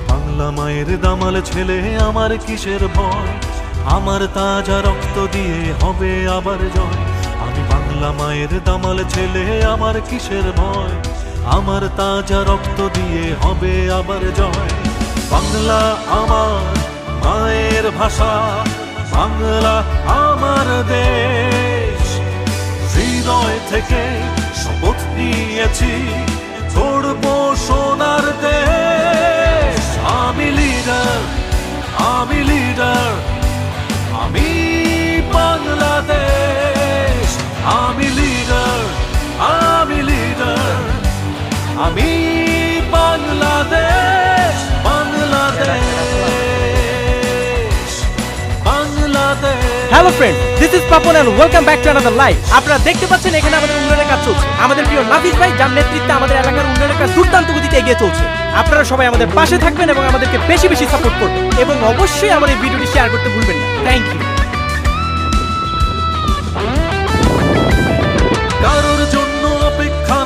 বাংলা মায়ের দামাল ছেলে, আমার কিসের ভয়? আমার তাজা রক্ত দিয়ে হবে আবার জয়। আমি বাংলা মায়ের দামাল ছেলে, আমার কিসের ভয়? আমার তাজা রক্ত দিয়ে হবে আবার জয়। বাংলা আমার মায়ের ভাষা, বাংলা আমার দেশ। হৃদয় থেকে শপথ নিয়েছি, গড়বো সোনার দেশ। আমি Bangladesh Bangladesh Bangladesh. Hello friend this is Papon and welcome back to another live আপনারা দেখতে পাচ্ছেন এখানে আমাদের উন্নয়নের কাজ চলছে। আমাদের প্রিয় নাফিস ভাই যার নেতৃত্বে আমাদের এলাকার উন্নয়নের কাজ দুর্দান্ত গতিতে এগিয়ে চলছে। আপনারা সবাই আমাদের পাশে থাকবেন এবং আমাদেরকে বেশি বেশি সাপোর্ট করবেন। এবং অবশ্যই আমার এই ভিডিওটি শেয়ার করতে ভুলবেন না। থ্যাংক ইউ কারোর জন্য অপেক্ষা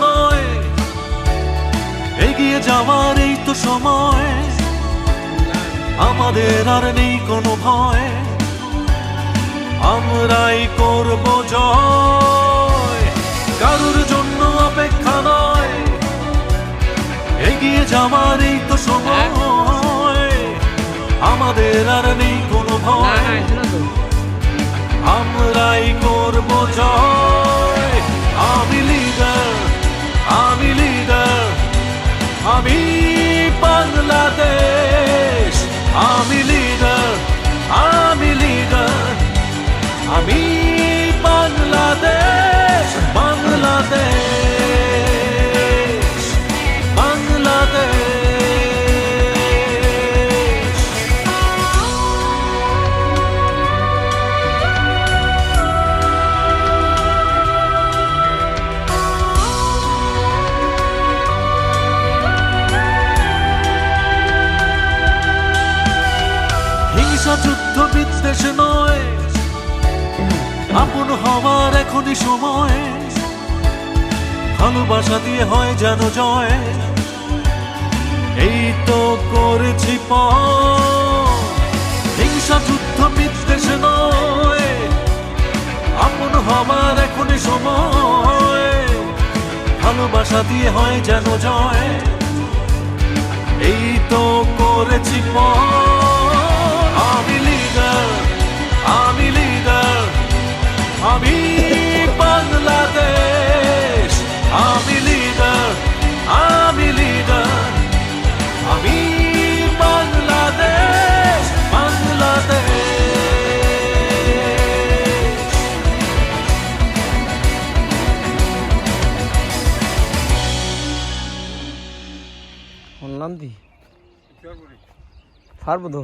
যাওয়ার এই তো সময়। আমাদের আর নেই কোনো ভয়। আমরাই করব জয়। কারোর জন্য অপেক্ষা নয়। এগিয়ে যাওয়ার এই তো সময়। আমাদের আর নেই কোনো ভয়। হিংসা যুদ্ধ বিদ্বেষ নয়। আপন হওয়ার এখনই সময়। ভালোবাসা দিয়ে হয় যেন জয়। এই তো করেছি। হিংসা যুদ্ধ বিদ্বেষ নয়। আপন হওয়ার এখনই সময়। ভালোবাসা দিয়ে হয় যেন জয়। এই তো করেছি পথ। দি পারব তো।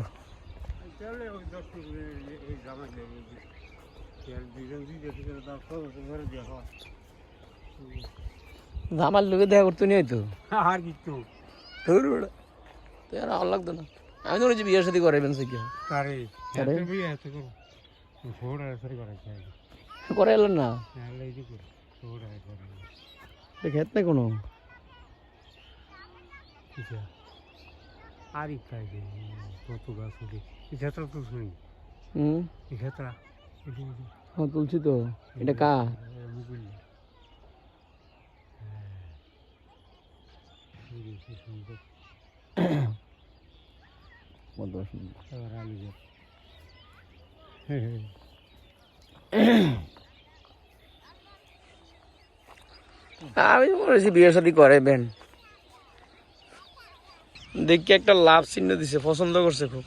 আমার লোকে দেখা করতে নিয়ে হয়তো আর কিছু। ধুর বেড়া। তো আর লাগতো না। আমি তো বিয়ের সাথে করাইবেন সে কি? তারে তারে? করো। এলেন না? খেত নাই কোনো? আর ইচ্ছাই যে কত গাছ উঠে হ্যাঁ তুলছি তো। এটা কা মুকুল। সুন্দর। মধ্যে শুনব। এবার আলু গাছ আমি তো বলেছি বিয়ের সাথে করাইবেন দেখি একটা লাভ চিহ্ন দিছে পছন্দ করছে খুব।